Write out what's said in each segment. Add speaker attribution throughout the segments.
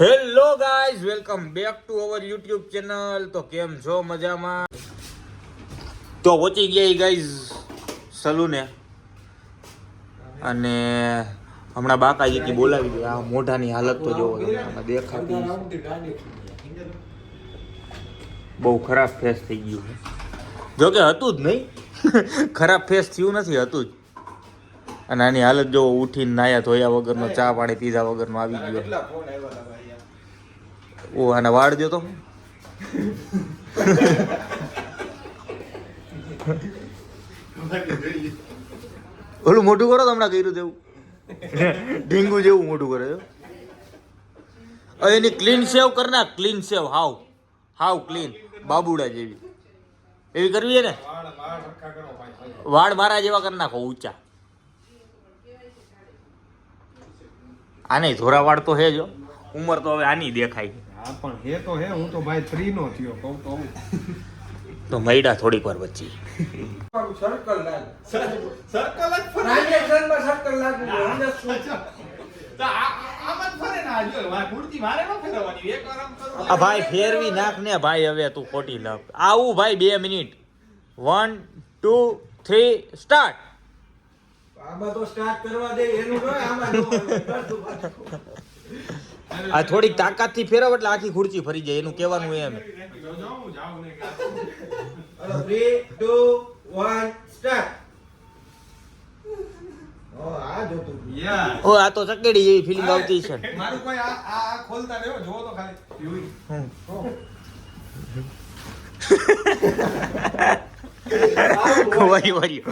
Speaker 1: Hello guys welcome back to our YouTube channel તો કેમ છો મજામાં? તો પહોંચી ગયા ગાઈઝ સલૂને. અને હમણાં બાકાજી બોલાવી દે. આ મોઢાની હાલત તો જોવો દેખાતી બહુ ખરાબ ફેસ થઈ ગયું છે. જો હતું જ નહીં. ખરાબ ફેસ થયું નથી, હતું જ. અને આની હાલત જો ઉઠીને નાયા ધોયા વગરનો ચા પાણી પીધા વગરનો આવી ગયો. ઓ, આને વાળ દો તો. ઓલું મોટું કરો તો હમણાં કર્યું તેવું ઢીંગુ જેવું મોટું કરે. એની ક્લીન સેવ કરના ક્લીન સેવ હાવ. હાવ ક્લીન બાબુડા જેવી. એવી કરવી ને વાળ મારા જેવા કરી નાખો, ઊંચા. આને ધોરા વાળ તો હે જો ઉંમર તો હવે આની દેખાય.
Speaker 2: હા પણ હે તો હે હું તો ભાઈ ફ્રી નો થયો કહું તો
Speaker 1: તો મૈડા થોડીક વાર વચ્ચે. આ ભાઈ ફેરવી નાખ ને ભાઈ હવે તું ખોટી લખ આવું ભાઈ બે minute. One two three start
Speaker 3: આમાં તો સ્ટાર્ટ કરવા દે એનું આમાં.
Speaker 1: આ થોડીક તાકાતથી ફેરવ એટલે આખી ખુરચી ફરી જાય એનું કહેવાનું એમ.
Speaker 3: ઓ, આ જોતું.
Speaker 1: ઓ આ તો ચકેડી જેવી ફિલિંગ આવતી છે.
Speaker 2: મારું કોઈ આ આ ખોલતા રહ્યો? જોવો તો ખાલી. યુઈ.
Speaker 1: હમ. વારી વારી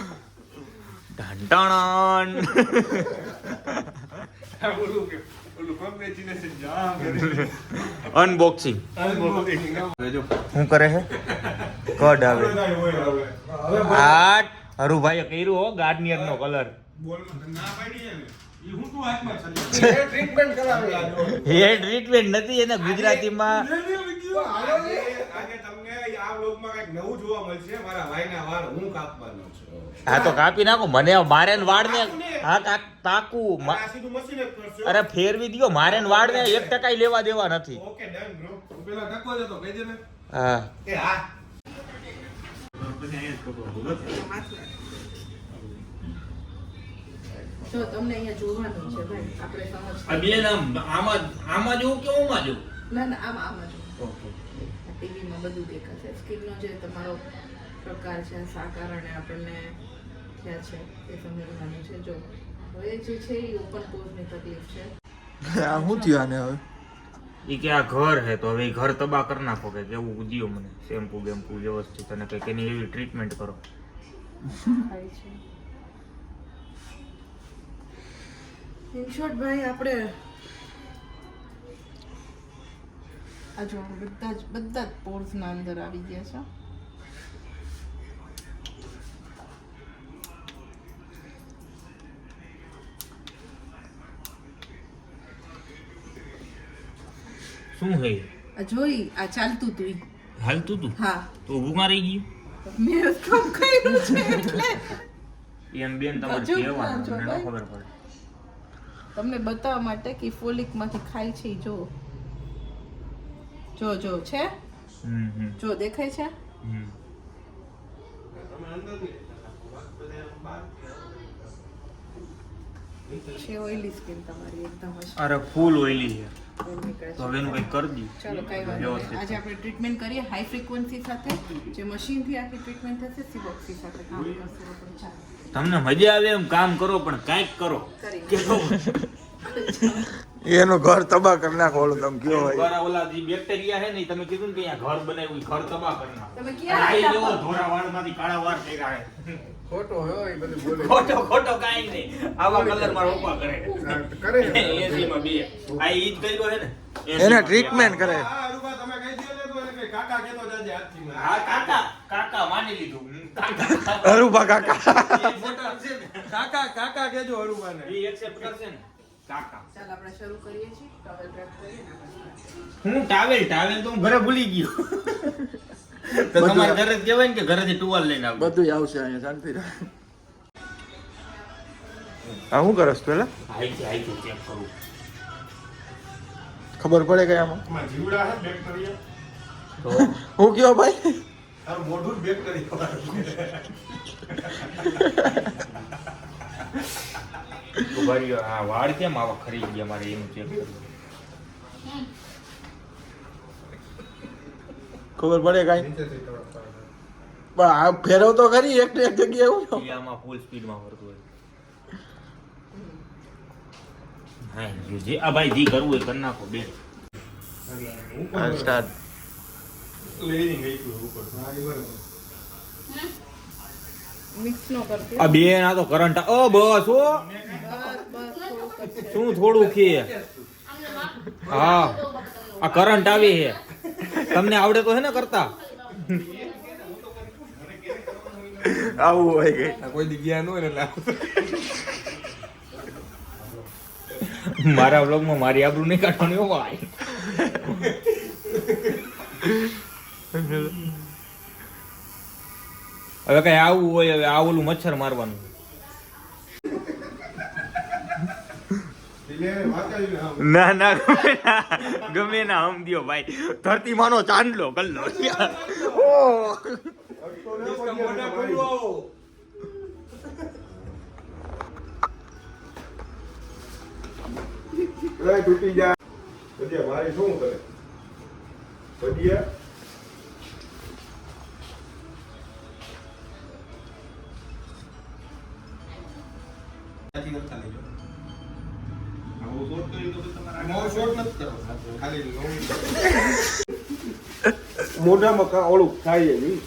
Speaker 1: ઢંટાણ અનબોક્સિંગ શું કરે છે? કડ આવે. આટ હરુભાઈએ કર્યું હો ગાર્નિયર નો કલર. હેર ટ્રીટમેન્ટ નથી એને ગુજરાતીમાં
Speaker 2: આજે આજે તમને આ વ્લોગમાં કંઈક નવું જોવા મળશે મારા ભાઈના વાળ હું કાપવાનો છું.
Speaker 1: હા તો કાપી નાખો. મને મારે ને વાળ ને હા કાક
Speaker 2: કરશો.
Speaker 1: અરે ફેરવી દ્યો. મારે ને વાળ ને એક ટકા લેવા દેવા નથી.
Speaker 2: દે
Speaker 1: હા.
Speaker 4: જો તમને અહીંયા જોવાનું છે ભાઈ. આપણે સમજ
Speaker 1: બેન આમાં આમાં જોઉં કે ઓમાં જોઉં
Speaker 4: ના ના આમ આમ જ ટીવીમાં બધું દેખાશે સ્કિનનો જે તમારો પ્રકાર છે શા કારણે આપણને થયા છે એ સમજવાનું છે. જો હવે જે છે એ ઓપન કોર્સની તકલીફ છે.
Speaker 3: આ શું થયું આને હવે?
Speaker 1: એ કે આ ઘર હે તો હવે ઘર તબાહ કરી નાખો કે કેવું દિયો મને શેમ્પુ બેમ્પુ વ્યવસ્થિત અને કંઈક એની એવી ટ્રીટમેન્ટ કરો.
Speaker 4: ઇન શોર્ટ ભાઈ આપણે આ જો બધા જ બધા જ પોર્સના અંદર આવી ગયા છે.
Speaker 1: શું હે
Speaker 4: આ જોઈ આ ચાલતું તું
Speaker 1: હાલતું તું?
Speaker 4: હા.
Speaker 1: તો ઊભું મારી ગયું?
Speaker 4: મેં કામ કર્યું છે એટલે.
Speaker 1: એમ બેન તમારે કહેવાનું
Speaker 4: ના
Speaker 1: તમને ન
Speaker 4: જો
Speaker 1: ખબર પડે.
Speaker 4: તમને બતાવવા માટે કે ફોલિકમાંથી ખાય છે જો. જો જો છે? જો દેખાય છે?
Speaker 1: હમ.
Speaker 4: છે ઓઇલી સ્કિન તમારી એકદમ
Speaker 1: અરે ફૂલ ઓઇલી છે. તો હવે એનું કંઈક કરી દી
Speaker 4: ચાલો કઈ વાત આજે આપણે ટ્રીટમેન્ટ કરીએ હાઈ ફ્રીક્વન્સી સાથે. જે મશીનથી આખી ટ્રીટમેન્ટ થશે સીબોક્સી સાથે કામ કરશે.
Speaker 1: તમને મજા આવે એમ કામ કરો પણ કાંઈક કરો.
Speaker 3: એનું ઘર તબાહ કરી નાખો ઓલું તમે કયો હોય.
Speaker 1: ઘર ઓલા જે બેક્ટેરિયા છે ને તમે કીધું ને કે અહીંયા ઘર બનાવ્યું ઘર તબાહ કરી નાખો.
Speaker 4: તમે
Speaker 1: આ
Speaker 4: ક્યાં?
Speaker 1: ધોરા વાળમાંથી કાળા વાળ થઈ છે.
Speaker 2: ખોટો હોય એ બધું બોલે.
Speaker 1: ખોટો ખોટો કાઈ નહીં. આવા કલર મારા ઉપા કરે.
Speaker 2: કરે.
Speaker 1: એસીમાં બે. આ ઈ જ કર્યો હે ને?
Speaker 3: એને ટ્રીટમેન્ટ કરે.
Speaker 2: હા અરુબા તમે કહી દો તો એને કે કાકા કેતો જાજે આજથી માં
Speaker 1: હા કાકા કાકા માની લીધું. કાકા
Speaker 3: અરુબા કાકા.
Speaker 1: મોટા છે ને.
Speaker 2: કાકા કાકા કેજો અરુબાને
Speaker 1: એ એક્સેપ્ટ કરશે ને. કાકા.
Speaker 4: ચાલો આપણે શરૂ કરીએ છીએ. ટોવેલ રેપ કરીએ
Speaker 1: હું ટાવેલ ટાવેલ તો હું ઘરે ભૂલી ગયો. તો તમારે ઘરે જ કહેવાય ને કે ઘરેથી ટુવાલ લઈને આવો
Speaker 3: બધું આવશે અહીંયા શાંતિ રહે. હા શું કરસ પેલા
Speaker 1: કરું. ખબર પડે કઈ આમાં?
Speaker 2: જીવડા છે બેક્ટેરિયા
Speaker 1: તો? હું કયો ભાઈ?
Speaker 2: તારું મોઢું બેક
Speaker 1: કરી ખબર હા વાળ કેમ આવા ખરી ગયા મારે એનું ચેક ખબર પડે કઈ. પણ આ ફેરવ તો ખરી એક ને એક જગ્યાએ એવું આમાં ફૂલ સ્પીડમાં ફરતું હોય. હા જે આ ભાઈ જી કરવું કરી નાખો બે સ્ટાર્ટ
Speaker 2: એ બરાબર.
Speaker 4: મિક્સ નો કરતી
Speaker 1: આ બે ના તો કરંટ ઓ બસ ઓ. શું થોડું કે? હા. આ કરંટ આવી છે. તમને આવડે તો છે ને કરતા? આવું હોય કે
Speaker 2: કોઈ જગ્યા ગયા ન હોય ને એટલે.
Speaker 1: મારા બ્લોગમાં મારી આબરૂ નહીં કાઢવાની હોય. હવે કઈ આવું હોય હવે આ ઓલું મચ્છર મારવાનું
Speaker 2: એટલે વાંચાયું ના
Speaker 1: ના ગમે ના. ગમે દિયો ભાઈ. ધરતી માનો ચાંદલો કલ્લો ઓ.
Speaker 2: તૂટી જાય. પછી મારે શું કરે? પછી મોઢામાં કા ઓળું થાય નહીં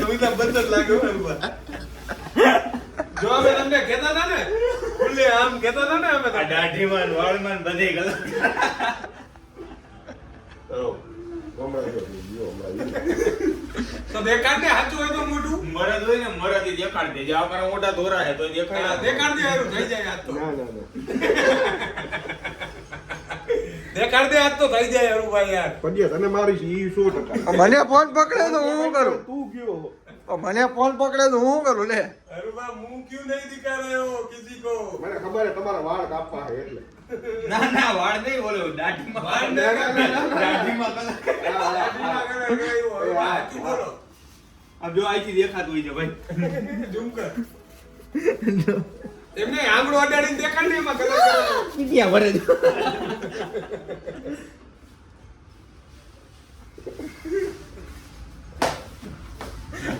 Speaker 2: કવિતા બંધ જ લાગ્યો જો અમે તમને કહેતા હતા ને ખુલ્લે આમ કહેતા હતા ને અમે તમને.
Speaker 1: દાઢીમાં વાળમાં બધે ગલત.
Speaker 2: તો દેખાડ ને સાચું હોય તો મોઢું.
Speaker 1: મરદ હોય ને મરદ દેખાડ દે જે આપણા મોટા ધોરા હે તો ના.
Speaker 2: દેખાડ. દે હારું થઈ જાય આજ તો. ના ના ના. દેખાડ દે આજ તો થઈ જાય હારું યાર.
Speaker 5: પંડ્યા તને મારી છે ઈ સો ટકા.
Speaker 1: મને ફોન પકડે તો હું શું કરું?
Speaker 5: તું કયો?
Speaker 1: મને ફોન પકડે તો હું કરું લે.
Speaker 2: હારું બા મુંહ ક્યું નહીં દિખા રહે કિસી કો
Speaker 5: મને ખબર તમારા વાળ કાપવા એટલે.
Speaker 1: ના ના વાળ નહીં બોલો દાઢીમાં.
Speaker 2: વાળ નહીં
Speaker 1: દાઢીમાં કલર.
Speaker 2: દાઢીમાં કરે કે એવું હોય. બા, સાચું બોલો.
Speaker 1: આમ જો અહીંથી દેખાતું હોય છે ભાઈ.
Speaker 2: ઝૂમ કર. એમને આંગળો અડાડીને દેખાડ ને એમાં કલર કરવાનો.
Speaker 1: ક્યાં છે?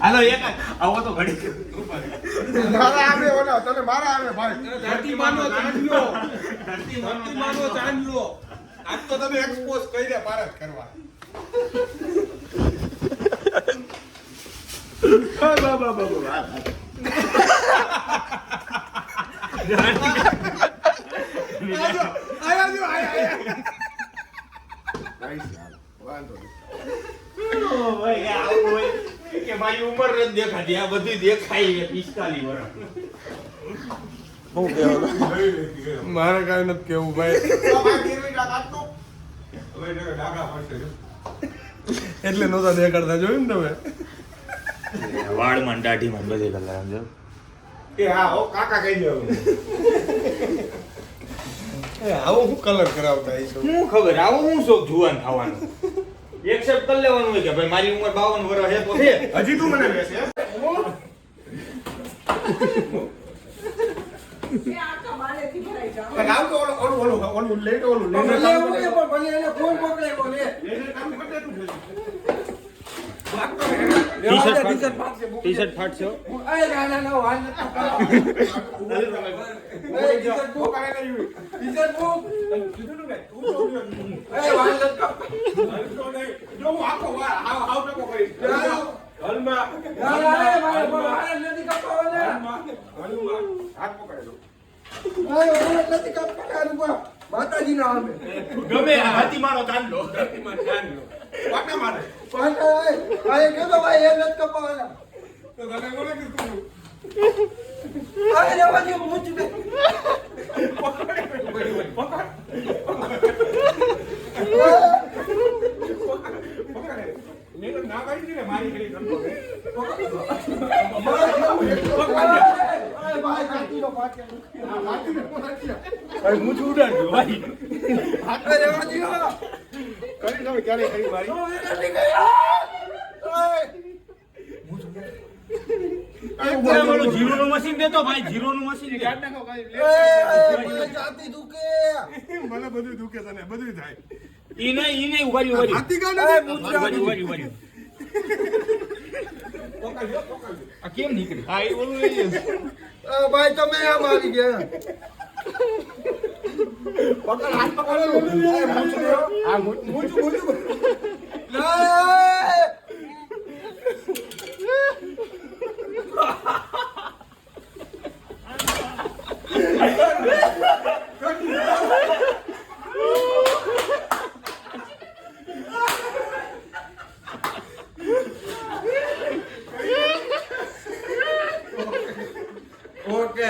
Speaker 1: હાલો એક આવો તો ઘડી
Speaker 5: મારા આવે ઓલો તને મારા આવે ભાઈ
Speaker 2: ધરતીમાંનો ચાંદલો ધરતીમાંનો ચાંદલો આજ તો તમે એક્સપોઝ કરી દે પારત કરવા આયા બા બાબા.
Speaker 5: વાંધો નહીં.
Speaker 1: ઓ ભાઈ આવું હોય કે મારી
Speaker 2: કાંઈ નથી કેવું ભાઈ. એટલે નહોતા દેખાડતા, જોયું ને તમે
Speaker 1: વાળમાં દાઢીમાં બધે કલાક આમ જો
Speaker 5: એ હા હો કાકા કહી
Speaker 2: દેવું આવો હું કલર કરાવતા એ
Speaker 1: શું ખબર? આવું હું શોખ જુવાન થવાનું? એક્સેપ્ટ કરી લેવાનું હોય કે ભાઈ મારી ઉંમર બાવન વર્ષ છે તો છે.
Speaker 5: હજી તું મને બેસે
Speaker 4: કોણ આખા બાલેથી
Speaker 5: તું.
Speaker 1: ટી
Speaker 3: અરે ના.
Speaker 5: જો આખો વાર. હલમાં
Speaker 3: મારે- મારે નથી કપાવાના.
Speaker 5: હાથ.
Speaker 3: મારે નથી.
Speaker 1: ગમે આ હાથી મારો ચાંદલો
Speaker 5: વાટા મારે.
Speaker 3: પણ આ એ કીધું ભાઈ, એ નથી કપાવાના.
Speaker 2: તો તને કોને કીધું
Speaker 3: અરે, મૂંછ દે.
Speaker 5: નહીં તો ના પાડી ને મારી ઘડી
Speaker 3: ભાઈ, કાઢી લો, કાઢી લો.
Speaker 5: હા, વાંચી ને, વાંચી ને.
Speaker 3: અરે,
Speaker 5: ભાઈ મૂછ ઉડાડજો ભાઈ
Speaker 3: હાથમાં રહેવા દ્યો.
Speaker 5: કરી તમે ક્યારે કરી મારી. મારું જીરોનું મશીન દેતો ભાઈ જીરોનું મશીન કાઢ નાખો
Speaker 3: મને
Speaker 2: બધું દુખે તને બધું થાય.
Speaker 5: ઈ નહીં ઈ નહીં ઊભા રહ્યો, ઊભા
Speaker 2: હાથી કાઢ
Speaker 5: કેમ નીકળે?
Speaker 3: ભાઈ તમે આ મારી ગયા.
Speaker 5: પકડ હાથ પકડ. આ મૂછ મૂછ મૂછ
Speaker 3: ના. ઓકે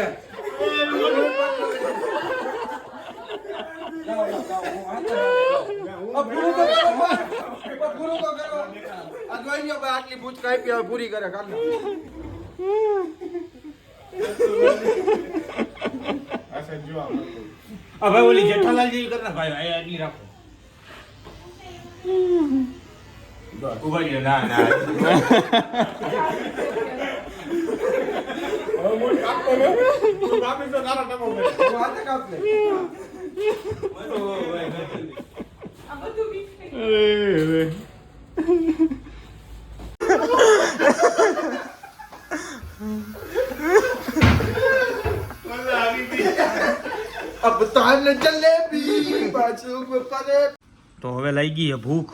Speaker 3: જાઓ, જાઓ, જાઓ. હું હાથ ચલાવું. આ પૂરું તો કરો, ભાઈ. આ પૂરું તો કરો. આ જોઈ લ્યો ભાઈ, આટલી પૂછ કાપી હવે પૂરી કરે કાઢ નાખો.
Speaker 2: આ સાઈડ જો આમ.
Speaker 5: આ ભાઈ ઓલી જેઠાલાલ જેવી કર નાખ ભાઈ આ આટલી રાખો ઊભા રહ્યો ના ના
Speaker 2: હવે મૂળ
Speaker 3: અબ તાન જલેબી બાજુ પરે
Speaker 1: તો હવે લઈ ગઈ ભૂખ.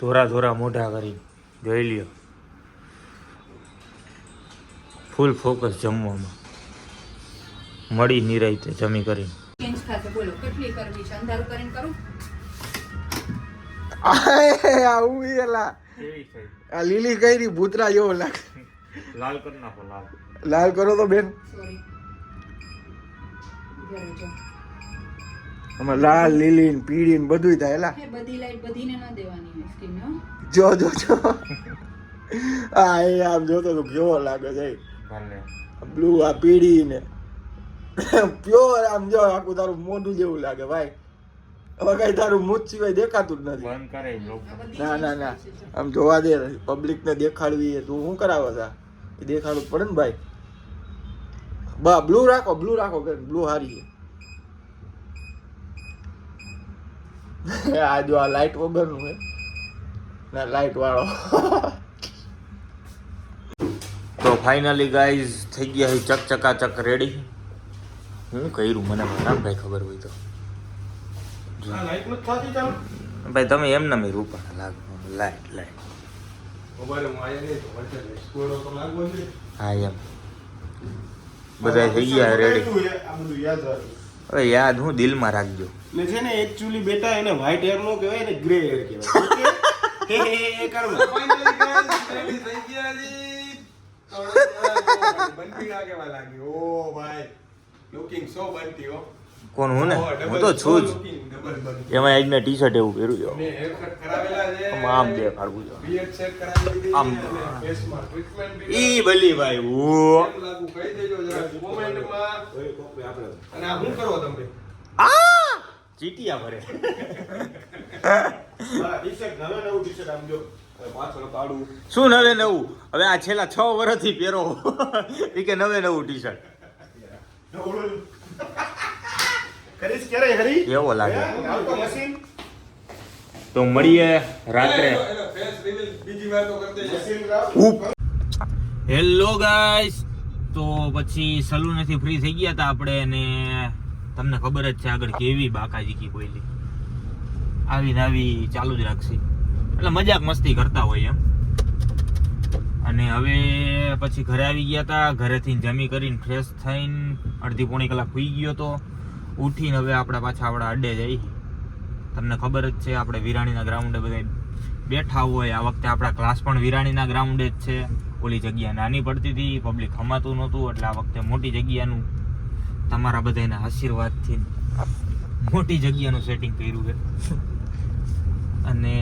Speaker 1: ધોરા ધોરા મોઢા કરી જોઈ લ્યો. ફૂલ ફોકસ જમવામાં. મળી નિરાયતે જમી કરી
Speaker 4: ચેન્જ થશે બોલો
Speaker 3: આ લીલી કઈ ભૂતરા જેવો લાગે.
Speaker 1: લાલ લાલ.
Speaker 3: કરો તો બેન.
Speaker 4: સોરી
Speaker 3: આમાં લાલ લીલી ને પીળી ને બધું થાય એલા.
Speaker 4: બધી લાઈટ બધીને ન દેવાની સ્કીન
Speaker 3: જો જો જો. આ એ આમ જોતો તો કેવો લાગે છે. બ્લુ આ પીળી ને. પ્યોર આમ જો આખું તારું મોઢું જેવું લાગે ભાઈ. હવે કઈ તારું મૂત સિવાય દેખાતું જ નથી. ના ના ના. આમ જોવા દે પબ્લિક ને દેખાડવી એ તું શું કરાવે છે? એ દેખાડવું પડે ને ભાઈ. બા બ્લુ રાખો બ્લુ રાખો બેન બ્લુ હારી છે આ જો આ લાઈટ વગરનું હે ના લાઈટ વાળો
Speaker 1: તો ફાઇનલી ગાઈઝ થઈ ગયા છે ચકચકાચક રેડી હું કર્યું? મને નામ ભાઈ ખબર હોય તો.
Speaker 2: આ લાઈટ નથી થતી ચાલુ?
Speaker 1: ભાઈ તમે એમ ના મેં રૂપા લાગ. Light light.
Speaker 2: ઊભા હું આયા નહીં તો વચ્ચે રહીશ. તો લાગવો છે.
Speaker 1: હા એમ. બધા થઈ ગયા રેડી
Speaker 2: આ બધું યાદ રાખજો.
Speaker 1: હવે યાદ હું દિલમાં રાખજો.
Speaker 2: ને છે ને એકચ્યુઅલી બેટા એને વ્હાઈટ હેર નો કહેવાય ને ગ્રે હેર કહેવાય. હે હે હે કરું ફાઇનલી થઈ ગયા જી. બંટી ના લાગી ઓ ભાઈ લુકિંગ સો બંટી હો.
Speaker 1: કોણ હું ને? હું તો છું જ. એમાં આજ મેં ટી શર્ટ એવું પહેર્યું છે. આમ બે ફાળવું છે. આમ.
Speaker 2: એ
Speaker 1: ઈ બલી ભાઈ ઓ
Speaker 2: આ શું કરો તમે
Speaker 1: આ! ચીટિયા ભરે. શું નવે નવું? હવે આ છેલ્લા છ વર્ષથી પહેરો. કે નવે નવું ટી શર્ટ
Speaker 2: કરીશ ક્યારે હરી?
Speaker 1: એવો લાગે. તો મળીએ રાત્રે.
Speaker 2: બીજી વાર તો કરી દેજે
Speaker 1: હેલો ગાઈસ તો પછી સલૂનેથી ફ્રી થઈ ગયા હતા આપણે અને તમને ખબર જ છે આગળ કેવી બાકાજી કી કોઈલી આવી ને આવી ચાલુ જ રાખશે. એટલે મજાક મસ્તી કરતા હોય એમ. અને હવે પછી ઘરે આવી ગયા હતા ઘરેથી જમી કરીને ફ્રેશ થઈને અડધી પોણી કલાક સુઈ ગયો તો ઉઠીને હવે આપણે પાછા આપણા અડે જઈ તમને ખબર જ છે, આપણે વિરાણીના ગ્રાઉન્ડે બધા બેઠા હોય. આ વખતે આપણા ક્લાસ પણ વિરાણીના ગ્રાઉન્ડે જ છે. ઓલી જગ્યા નાની પડતી હતી પબ્લિક હમાતું નહોતું, એટલે આ વખતે મોટી જગ્યાનું તમારા બધાના આશીર્વાદથી મોટી જગ્યાનું સેટિંગ કર્યું છે. અને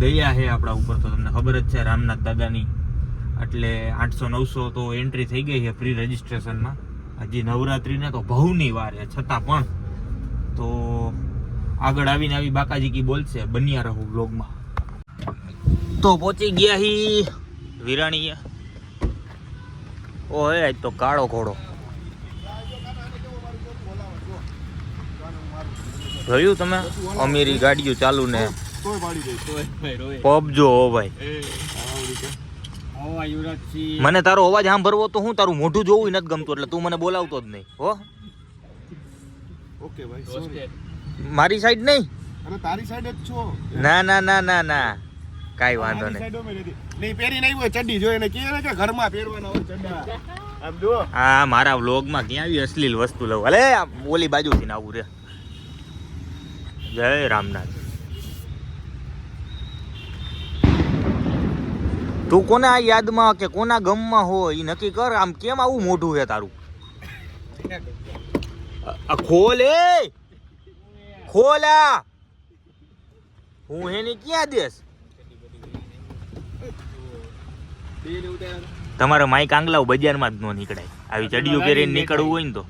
Speaker 1: દયા છે આપણા ઉપર તો તમને ખબર જ છે, રામનાથ દાદાની. એટલે આઠસો નવસો તો એન્ટ્રી થઈ ગઈ છે ફ્રી રજિસ્ટ્રેશનમાં હજી નવરાત્રિને તો ભવની વાર છે છતાં પણ તો આગળ આવીને આવી બાકાજી કી બોલશે બન્યા રહું બ્લોગમાં તો પહોંચી ગયા હી વિરાણીએ. ઓહે આજ તો કાળો ઘોડો. જોયું તમે? અમીરી ગાડીઓ ચાલુ ને પબ જો ભાઈ. મને તારો અવાજ સાંભળવો તો હું તારું મોઢું જોવું નથી ગમતું એટલે તું મને બોલાવતો જ નહીં. હો?
Speaker 2: ઓકે ભાઈ સોરી
Speaker 1: મારી સાઈડ નહીં?
Speaker 2: અરે તારી સાઈડ જ છો.
Speaker 1: ના ના ના ના ના. કાંઈ વાંધો નહીં.
Speaker 2: નહીં પહેરી. નહીં હોય ચડ્ડી જોઈને ને કે ઘરમાં પહેરવાના હોય ચડ્ડા. આમ
Speaker 1: આ મારા વ્લોગમાં ક્યાં આવી અશ્લીલ વસ્તુ લઉં. અલે આ ઓલી બાજુથી ને આવું રે. જય રામનાથ. તું કોના યાદમાં કે કોના ગમમાં હોય એ નક્કી કર આમ કેમ આવું મોઢું છે તારું? ખોલ એ! ખોલ આ! હું એને ક્યાં દેશ? તમારે માઈક આંગલાવ બજારમાં જ ન નીકળાય. આવી ચડિયું પહેરીને નીકળવું હોય ને તો.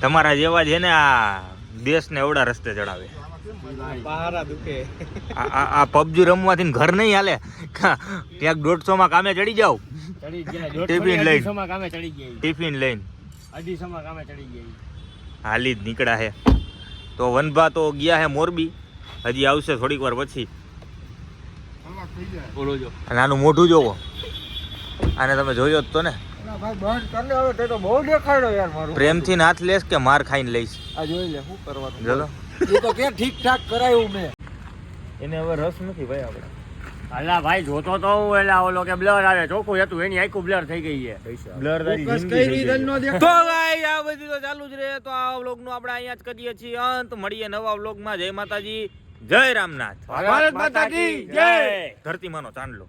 Speaker 1: તમારા જેવા છે ને આ દેશને એવડા રસ્તે ચડાવે. આ- આ આ પબજી રમવાથી ઘર નહીં હાલે. ક્યાંક દોઢસો માં કામે ચડી જાવ ટિફિન લઈને.
Speaker 5: અઢીસોમાં કામે ચડી ગયા
Speaker 1: ટિફિન લઈને.
Speaker 5: અઢીસોમાં કામે ચડી ગયા
Speaker 1: હાલી જ નીકળ્યા હે. તો વનભા તો ગયા હે મોરબી. હજી આવશે થોડીક વાર પછી. અને આનું મોઢું જોવો. આને તમે જોયો જ તો ને.
Speaker 3: ભાઈ બંધ કર ને હવે તે તો બહુ દેખાડ્યો યાર મારું.
Speaker 1: પ્રેમથી નાથ લેશ કે માર ખાઈને લઈશ?
Speaker 3: આ જોઈ લે શું કરવાનું?
Speaker 1: ચલો
Speaker 3: એ તો કે ઠીક ઠાક કરાયું મેં.
Speaker 1: એને હવે રસ નથી ભાઈ આપણે.
Speaker 5: અલા ભાઈ જોતો તો હું એટલે ઓલો કે બ્લર આવે ચોખ્ખું હતું એની આખું બ્લર થઈ ગઈ છે.
Speaker 1: બ્લર તો ભાઈ આ બધું તો ચાલુ જ રહે. તો આ વ્લોગનું આપણે અહીંયા જ કરીએ છીએ. અંત મળીએ નવા વ્લોગમાં જય માતાજી જય રામનાથ.
Speaker 5: ભારત માતા કી જય.
Speaker 1: ધરતી માનો ચાંદલો.